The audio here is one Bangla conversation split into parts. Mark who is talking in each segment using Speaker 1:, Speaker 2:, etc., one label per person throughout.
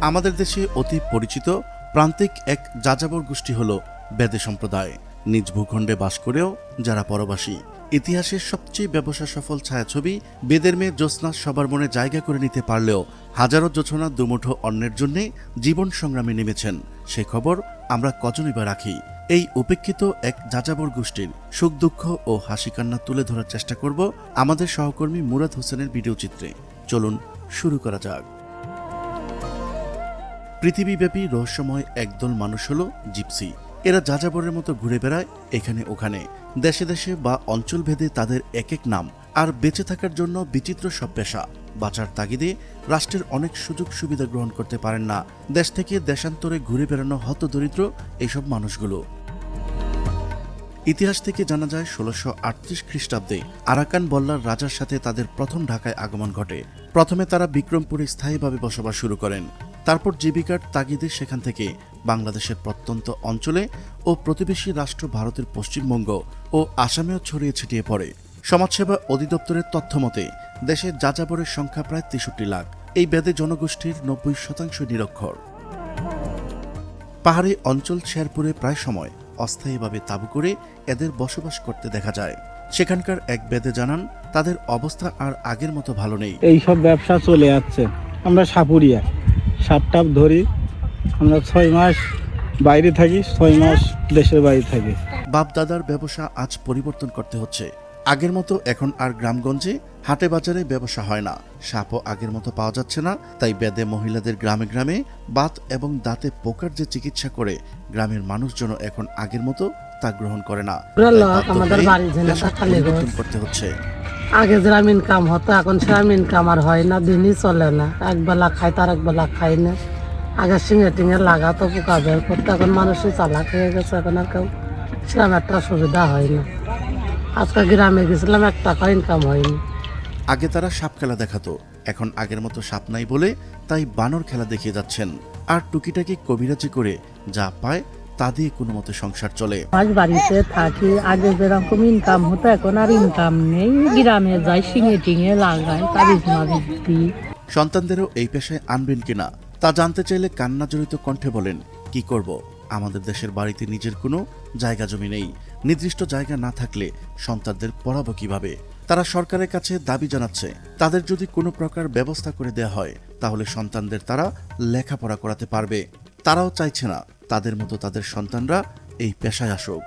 Speaker 1: আমাদের দেশে অতি পরিচিত প্রান্তিক এক যাযাবর গোষ্ঠী হল বেদে সম্প্রদায়। নিজ ভূখণ্ডে বাস করেও যারা পরবাসী ইতিহাসের সবচেয়ে ব্যবসা সফল ছায়াছবি বেদের মেয়ে জ্যোৎস্না সবার মনে জায়গা করে নিতে পারলেও হাজারো জোছনা দুমুঠো অন্যের জন্যে জীবন সংগ্রামে নেমেছেন। সে খবর আমরা কজনই বা রাখি। এই উপেক্ষিত এক যাযাবর গোষ্ঠীর সুখ দুঃখ ও হাসি কান্না তুলে ধরার চেষ্টা করব আমাদের সহকর্মী মুরাদ হোসেনের ভিডিও চিত্রে। চলুন শুরু করা যাক। পৃথিবীব্যাপী রহস্যময় একদল মানুষ হল জিপসি। এরা যাযাবরের মতো ঘুরে বেড়ায় এখানে ওখানে। দেশে দেশে বা অঞ্চলভেদে তাদের এক এক নাম। আর বেঁচে থাকার জন্য বিচিত্র সব পেশা। বাঁচার তাগিদে রাষ্ট্রের অনেক সুযোগ সুবিধা গ্রহণ করতে পারেন না। দেশ থেকে দেশান্তরে ঘুরে বেড়ানো হতদরিদ্র এইসব মানুষগুলো। ইতিহাস থেকে জানা যায়, ষোলোশো আটত্রিশ খ্রিস্টাব্দে আরাকান বল্লার রাজার সাথে তাদের প্রথম ঢাকায় আগমন ঘটে। প্রথমে তারা বিক্রমপুরে স্থায়ীভাবে বসবাস শুরু করেন। তারপর জীবিকার তাগিদে সেখান থেকে বাংলাদেশের প্রত্যন্ত অঞ্চলে ও প্রতিবেশী রাষ্ট্র ভারতের পশ্চিমবঙ্গ ও আসামেও ছড়িয়ে ছিটিয়ে পড়ে। সমাজসেবা অধিদপ্তরের তথ্য মতে, দেশে যাযাবরের সংখ্যা প্রায় তেষট্টি লাখ। এই বেদে জনগোষ্ঠীর নব্বই শতাংশ নিরক্ষর। পাহাড়ি অঞ্চল শেরপুরে প্রায় সময় অস্থায়ীভাবে তাবু করে এদের বসবাস করতে দেখা যায়। সেখানকার এক বেদে জানান, তাদের অবস্থা আর আগের মতো ভালো নেই।
Speaker 2: এই সব ব্যবসা চলে যাচ্ছে আমরা সাপুরিয়া। সাপ টাপ ধরি। আমরা ছয় মাস বাইরে থাকি ছয় মাস দেশের বাইরে থাকি।
Speaker 1: বাপ দাদার ব্যবসা আজ পরিবর্তন করতে হচ্ছে। আগের মতো এখন আর গ্রামগঞ্জে হাটে বাজারে ব্যবসা হয় না। সাপও আগের মতো পাওয়া যাচ্ছে না তাই বেদে মহিলাদের গ্রামে গ্রামে বাত এবং দাঁতে পোকার যে চিকিৎসা করে গ্রামের মানুষজন এখন আগের মতো তা গ্রহণ করে না। তাই বাধ্য হয়ে পেশা পরিবর্তন করতে হচ্ছে।
Speaker 3: আগে যেরকম ইনকাম হতো, এখন সেরকম ইনকাম আর হয় না, দিনই চলে না। এক বেলা খাই তার এক বেলা খাই না। আগে সিঙে টিঙে লাগাতো, পোকা বের করতো, এখন মানুষই চালাক হয়ে গেছে, এখন আর কেউ সেরকম একটা সুবিধা হয় না। আজকে গ্রামে গেছিলাম, এক টাকা ইনকাম হয়নি।
Speaker 1: আগে তারা সাপ খেলা দেখাতো, এখন আগের মতো সাপ নাই বলে তাই বানর খেলা দেখিয়ে যাচ্ছেন। আর টুকিটাকি কবিরাজি করে যা পায় তা দিয়ে কোনো মতে সংসার চলে।
Speaker 4: আজ বাড়িতে থাকি আগে যেরকম ইনকাম হতো এখন আর ইনকাম নেই। গ্রামে যাই শিঙে টিঙে লাগাই তাবিজ মাবিজ দিই।
Speaker 1: সন্তানদেরও এই পেশায় আনবেন কিনা তা জানতে চাইলে কান্না জড়িত কণ্ঠে বলেন কি করব? আমাদের দেশের বাড়িতে নিজের কোনো জায়গা জমি নেই। নির্দিষ্ট জায়গা না থাকলে সন্তানদের পড়াবো কীভাবে? তারা সরকারের কাছে দাবি জানাচ্ছে তাদের যদি কোনো প্রকার ব্যবস্থা করে দেয়া হয় তাহলে সন্তানদের তারা লেখাপড়া করাতে পারবে। তারাও চাইছে না তাদের মতো তাদের সন্তানরা এই পেশায় আসুক।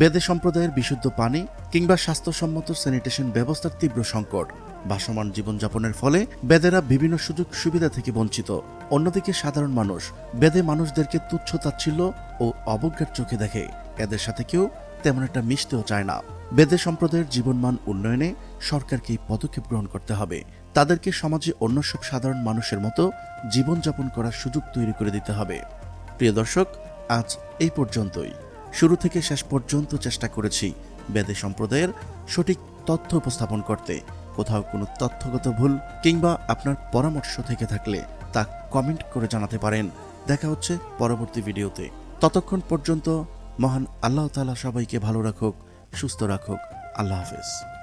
Speaker 1: বেদে সম্প্রদায়ের বিশুদ্ধ পানি কিংবা স্বাস্থ্যসম্মত স্যানিটেশন ব্যবস্থার তীব্র সংকট, ভাসমান জীবনযাপনের ফলে বেদেরা বিভিন্ন সুযোগ সুবিধা থেকে বঞ্চিত। অন্যদিকে সাধারণ মানুষ বেদে মানুষদেরকে তুচ্ছ তাচ্ছিল্য ও অবজ্ঞার চোখে দেখে। এদের সাথে কেউ তেমন একটা মিশতেও চায় না। বেদে সম্প্রদায়ের জীবনমান উন্নয়নে সরকারকে পদক্ষেপ গ্রহণ করতে হবে। তাদেরকে সমাজে অন্য সব সাধারণ মানুষের মতো জীবনযাপন করার সুযোগ তৈরি করে দিতে হবে। প্রিয় দর্শক, আজ এই পর্যন্তই। শুরু থেকে শেষ পর্যন্ত চেষ্টা করেছি বেদে সম্প্রদায়ের সঠিক তথ্য উপস্থাপন করতে। কোথাও কোনো তথ্যগত ভুল কিংবা আপনার পরামর্শ থেকে থাকলে তা কমেন্ট করে জানাতে পারেন। দেখা হচ্ছে পরবর্তী ভিডিওতে। ততক্ষণ পর্যন্ত মহান আল্লাহ তাআলা সবাইকে ভালো রাখুক, সুস্থ রাখুক। আল্লাহ হাফেজ।